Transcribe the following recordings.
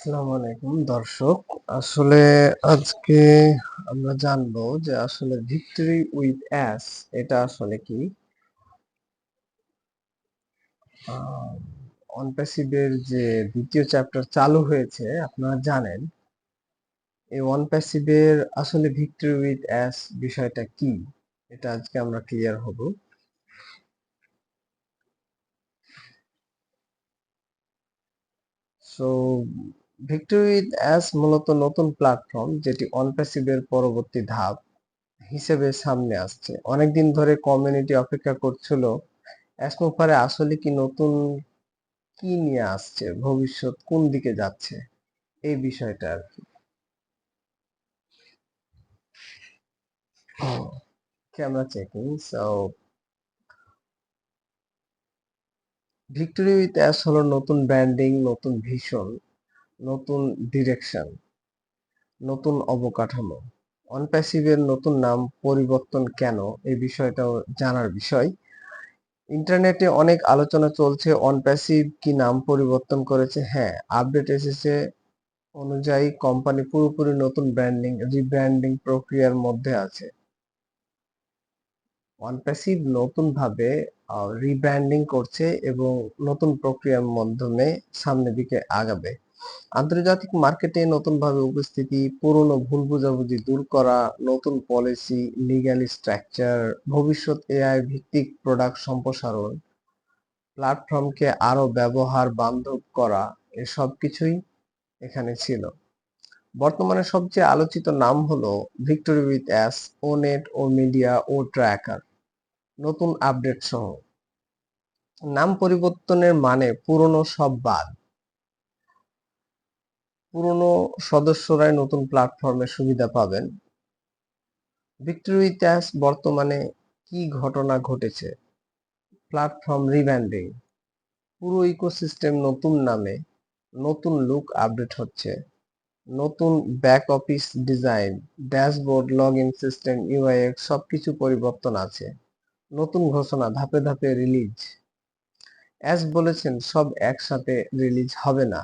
আসসালামু আলাইকুম, দর্শক। আসলে আজকে আমরা জানব যে আসলে ভিক্টরি উইথ অ্যাস এটা আসলে কি? অনপ্যাসিভের যে দ্বিতীয় চ্যাপ্টার চালু হয়েছে, আপনারা জানেন। এই ওয়ান প্যাসিভের আসলে ভিক্টরি উইথ অ্যাস বিষয়টা কি? এটা আজকে আমরা ক্লিয়ার হব। সো ভিক্টরি অ্যাস মূলত নতুন প্ল্যাটফর্ম যেটি অনপ্যাসিভের পরবর্তী ধাপ হিসেবে সামনে আসছে। অনেকদিন ধরে কমিউনিটি অপেক্ষা করছিল অ্যাসমোফারে আসলে কি নতুন কি নিয়ে আসছে, ভবিষ্যৎ কোন দিকে যাচ্ছে, এই বিষয়টা আর কি। Camera checking so victory with us হলো নতুন ব্র্যান্ডিং নতুন ভিশন নতুন ডিরেকশন নতুন অবকাঠামো অনপ্যাসিভের নতুন নাম পরিবর্তন কেন? এই বিষয়টাও জানার বিষয়। ইন্টারনেটে অনেক আলোচনা চলছে অনপ্যাসিভ কি নাম পরিবর্তন করেছে? হ্যাঁ আপডেট এসেছে অনুযায়ী কোম্পানি পুরোপুরি নতুন ব্র্যান্ডিং রিব্র্যান্ডিং প্রক্রিয়ার মধ্যে আছে। অনপ্যাসিভ নতুন ভাবে রিব্র্যান্ডিং করছে এবং নতুন প্রক্রিয়ার মাধ্যমে সামনের দিকে আগাবে। আন্তর্জাতিক মার্কেটে নতুনভাবে উপস্থিতি, পুরনো ভুল বোঝাবুঝি দূর করা, নতুন পলিসি লিগ্যাল স্ট্রাকচার ভবিষ্যৎ এআই ভিত্তিক প্রোডাক্ট সম্প্রসারণ প্ল্যাটফর্মকে আরও ব্যবহার বান্ধব করা, এসব কিছুই এখানে ছিল। বর্তমানে সবচেয়ে আলোচিত নাম হলো ভিক্টোরি উইথ অ্যাস ও নেট ও মিডিয়া ও ট্র্যাকার নতুন আপডেট সহ। নাম পরিবর্তনের মানে পুরনো সব বাদ। পুরনো সদস্যরাই নতুন প্ল্যাটফর্মের সুবিধা পাবেন। ভিক্টোরি ট্যাস বর্তমানে কি ঘটনা ঘটেছে? প্ল্যাটফর্ম রিব্র্যান্ডিং পুরো ইকোসিস্টেম নতুন নামে নতুন লুক আপডেট হচ্ছে। নতুন back office design dashboard log in system UIX সবকিছু পরিবর্তন আছে। নতুন ঘোষণা, ধাপে ধাপে রিলিজ অ্যাস বলেছেন, সব একসাথে রিলিজ হবে না।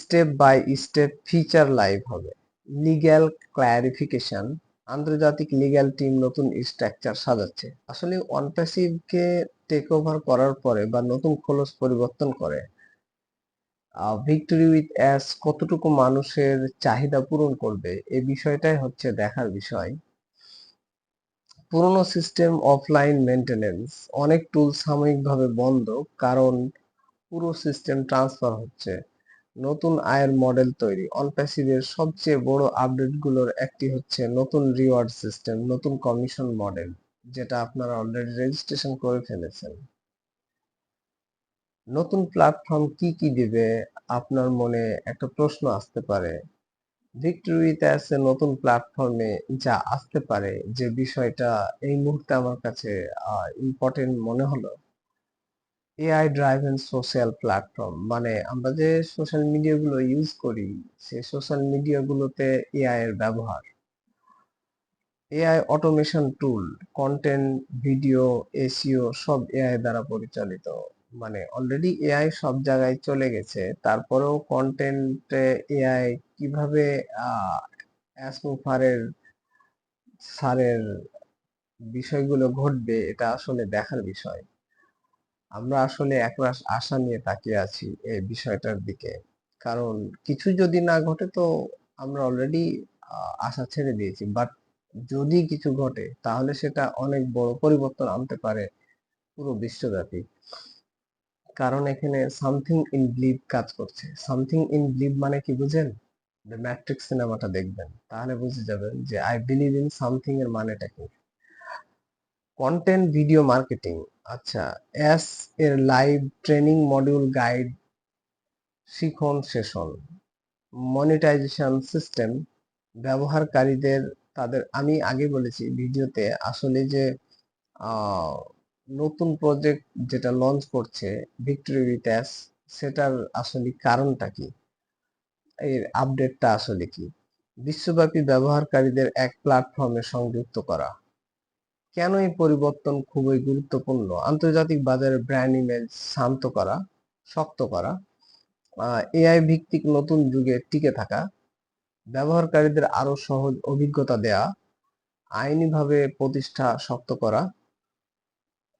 Step by step feature live হবে। লিগ্যাল ক্লারিফিকেশন আন্তর্জাতিক লিগ্যাল টিম নতুন স্ট্রাকচার সাজাচ্ছে। আসলে অনপ্যাসিভকে টেক ওভার করার পরে বা নতুন খোলস পরিবর্তন করে ভিক্টোরি উইথ অ্যাস কতটুকু মানুষের চাহিদা পূরণ করবে এই বিষয়টাই হচ্ছে দেখার বিষয়। পুরনো সিস্টেম অফলাইন মেনটেনেন্স অনেক টুল সাময়িকভাবে বন্ধ, কারণ পুরো সিস্টেম ট্রান্সফার হচ্ছে। নতুন আয়ের মডেল তৈরি। অনপ্যাসিভের সবচেয়ে বড় আপডেটগুলোর একটি হচ্ছে নতুন রিওয়ার্ড সিস্টেম নতুন কমিশন মডেল যেটা আপনারা অলরেডি রেজিস্ট্রেশন করে ফেলেছেন। নতুন প্ল্যাটফর্ম কি কি দিবে, আপনার মনে একটা প্রশ্ন আসতে পারে। ভিক্টোরিতে আছে নতুন প্ল্যাটফর্মে যা আসতে পারে, যে বিষয়টা এই মুহূর্তে আমার কাছে ইম্পর্টেন্ট মনে হলো। এআই ড্রাইভেন সোশ্যাল প্ল্যাটফর্ম মানে আমরা যে সোশ্যাল মিডিয়াগুলো ইউজ করি, সেই সোশ্যাল মিডিয়াগুলোতে এআই এর ব্যবহার। AI automation tool content video SEO সব এআই দ্বারা পরিচালিত। মানে অলরেডি এআই সব জায়গায় চলে গেছে, তারপরেও কন্টেন্টে এআই কীভাবে অ্যাসমুফারের সারের বিষয়গুলো ঘটবে, এটা আসলে দেখার বিষয়। আমরা আসলে একরাশ আশা নিয়ে তাকিয়ে আছি এই বিষয়টার দিকে। কারণ কিছু যদি না ঘটে তো আমরা অলরেডি আশা ছেড়ে দিয়েছি। বাট যদি কিছু ঘটে, তাহলে সেটা অনেক বড় পরিবর্তন আনতে পারে পুরো বিশ্বব্যাপী। কারণ এখানে সামথিং ইন ব্লিভ কাজ করছে। সামথিং ইন ব্লিভ মানে কি বুঝেন? দ্য ম্যাট্রিক্স সিনেমাটা দেখবেন। তাহলে বুঝে যাবেন যে আই বিলিভ ইন সামথিং এর মানেটা কি। কন্টেন্ট ভিডিও মার্কেটিং আচ্ছা এস এর লাইভ ট্রেনিং মডিউল গাইড শিখন সেশন মনিটাইজেশন সিস্টেম ব্যবহারকারীদের তাদের, আমি আগে বলেছি ভিডিওতে আসলে যে নতুন প্রজেক্ট যেটা লঞ্চ করছে ভিক্টোরি উইথ সেটার আসলে কারণটা কি? এর আপডেটটা আসলে কি? বিশ্বব্যাপী ব্যবহারকারীদের এক প্ল্যাটফর্মে সংযুক্ত করা। কেন এই পরিবর্তন খুবই গুরুত্বপূর্ণ? আন্তর্জাতিক বাজারে ব্র্যান্ড ইমেজ শান্ত করা, শক্ত করা এআই ভিত্তিক নতুন যুগে টিকে থাকা, ব্যবহারকারীদের আরও সহজ অভিজ্ঞতা দেয়া, আইনিভাবে প্রতিষ্ঠা শক্ত করা,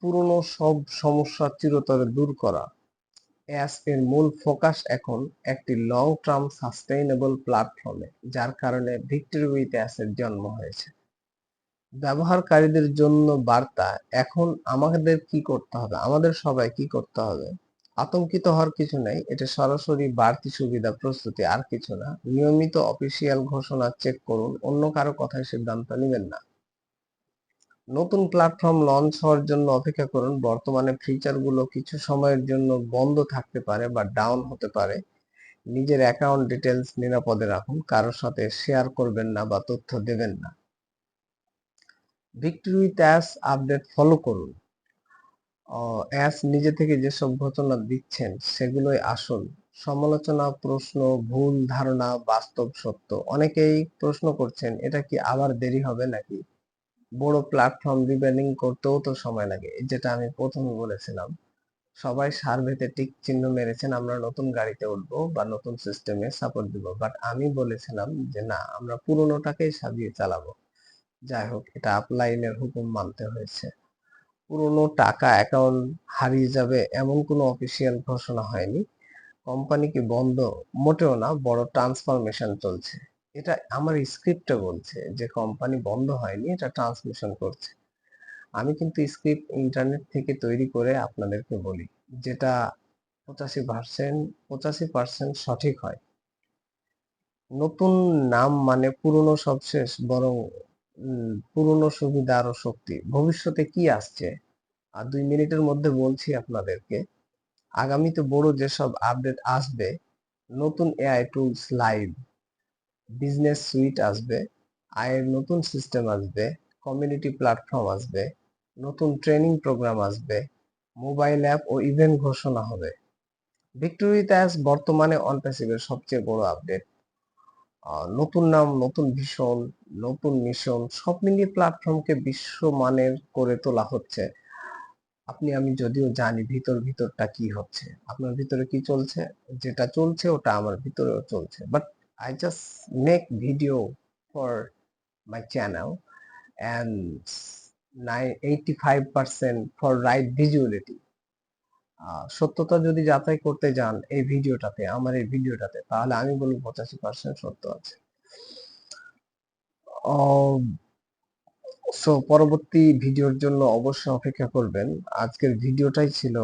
পুরনো সব সমস্যা চিরতরে দূর করা অ্যাস এর মূল ফোকাস এখন একটি লং টার্ম সাস্টেইনেবল প্ল্যাটফর্মে যার কারণে ভিক্টরি উইথ অ্যাসের জন্ম হয়েছে। ব্যবহারকারীদের জন্য বার্তা, এখন আমাদের কি করতে হবে? আমাদের সবাই কি করতে হবে? আতঙ্কিত হওয়ার কিছু নেই, এটা সরাসরি বাড়তি সুবিধা, প্রস্তুতি, আর কিছু না। নিয়মিত অফিসিয়াল ঘোষণা চেক করুন, অন্য কারও কথায় সিদ্ধান্ত নেবেন না। নতুন প্ল্যাটফর্ম লঞ্চ হওয়ার জন্য অপেক্ষা করুন, বর্তমানে ফিচারগুলো কিছু সময়ের জন্য বন্ধ থাকতে পারে বা ডাউন হতে পারে। নিজের অ্যাকাউন্ট ডিটেলস নিরাপদে রাখুন কারোর সাথে শেয়ার করবেন না বা তথ্য দেবেন না। ভিক্টরি অ্যাস আপডেট ফলো করুন। অ্যাস নিজে থেকে যেসব ঘটনা দিচ্ছেন, সেগুলোই আসল সমালোচনা, প্রশ্ন, ভুল ধারণা, বাস্তব সত্য, অনেকেই প্রশ্ন করছেন, এটা কি আবার দেরি হবে নাকি? বড় প্ল্যাটফর্ম রিব্র্যান্ডিং করতেও তো সময় লাগে যেটা আমি প্রথমে বলেছিলাম। সবাই সার্ভেতে টিক চিহ্ন মেরেছেন, আমরা নতুন গাড়িতে উঠবো বা নতুন সিস্টেমে সাপোর্ট দিব। বাট আমি বলেছিলাম যে না, আমরা পুরোনোটাকেই সাজিয়ে চালাবো। যাই হোক, এটা আপলাইনের হুকুম মানতে হয়েছে। পুরোনো টাকা অ্যাকাউন্ট হারিয়ে যাবে এমন কোনো অফিসিয়াল ঘোষণা হয়নি। কোম্পানি কি বন্ধ? মোটেও না, বড় ট্রান্সফরমেশন চলছে। এটা আমার স্ক্রিপ্টে বলছে যে কোম্পানি বন্ধ হয়নি, এটা ট্রান্সমিশন করছে। আমি কিন্তু স্ক্রিপ্ট ইন্টারনেট থেকে তৈরি করে আপনাদেরকে বলি, যেটা পঁচাশি পার্সেন্ট পঁচাশি পার্সেন্ট সঠিক হয়। নতুন নাম মানে পুরনো সব শেষ বরং পুরনো সুবিধা আরও শক্তি। ভবিষ্যতে কি আসছে? আর দুই মিনিটের মধ্যে বলছি আপনাদেরকে, আগামীতে বড় যেসব আপডেট আসবে, নতুন AI tools live business suite আসবে, আয়ের নতুন সিস্টেম আসবে কমিউনিটি প্ল্যাটফর্ম আসবে, নতুন ট্রেনিং প্রোগ্রাম আসবে মোবাইল অ্যাপ ও ইভেন্ট ঘোষণা হবে। ভিক্টোরি অ্যাস বর্তমানে অনপ্যাসিভের সবচেয়ে বড় আপডেট নতুন নাম, নতুন ভীষণ, নতুন মিশন, সব মিলিয়ে প্ল্যাটফর্মকে বিশ্বমানের করে তোলা হচ্ছে। আপনি, আমি যদিও জানি ভিতর ভিতরটা কি হচ্ছে, আপনার ভিতরে কি চলছে? যেটা চলছে, ওটা আমার ভিতরেও চলছে। But I just make video for my channel and eighty five percent for right visuality সত্যতা যদি যাচাই করতে যান এই ভিডিওটাতে, আমার এই ভিডিওটাতে, তাহলে আমি বলব পঁচাশি পার্সেন্ট সত্য আছে। সো পরবর্তী ভিডিওর জন্য অবশ্যই অপেক্ষা করবেন। আজকের ভিডিওটাই ছিল